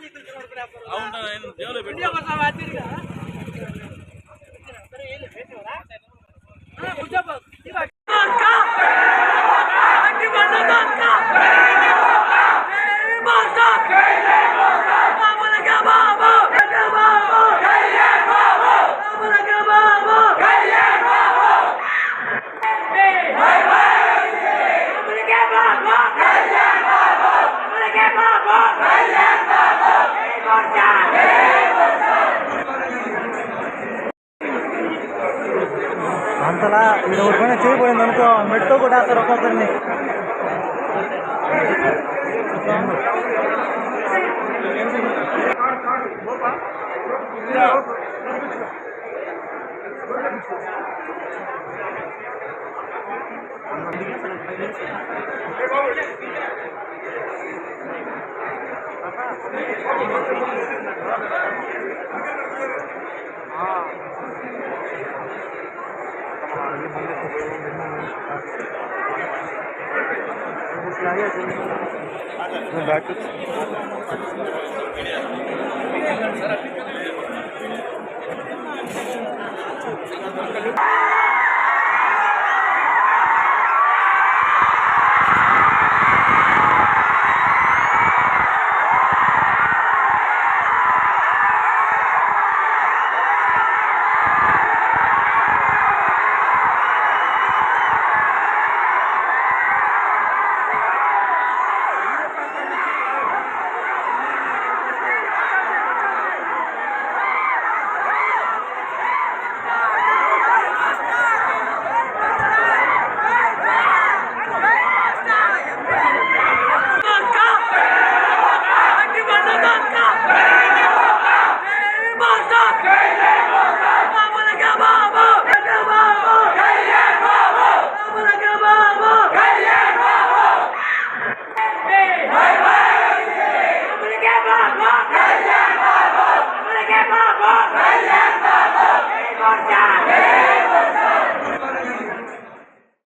Vai, é vai, vai, vai, vai, vai, vai, vai, vai, vai, అంతలా ఈడ ఒక పైన చేయబడింది అనుకో మెట్టు కూడా కొట్టేస్తారు ఒక్కొక్కరిని Thank. Back.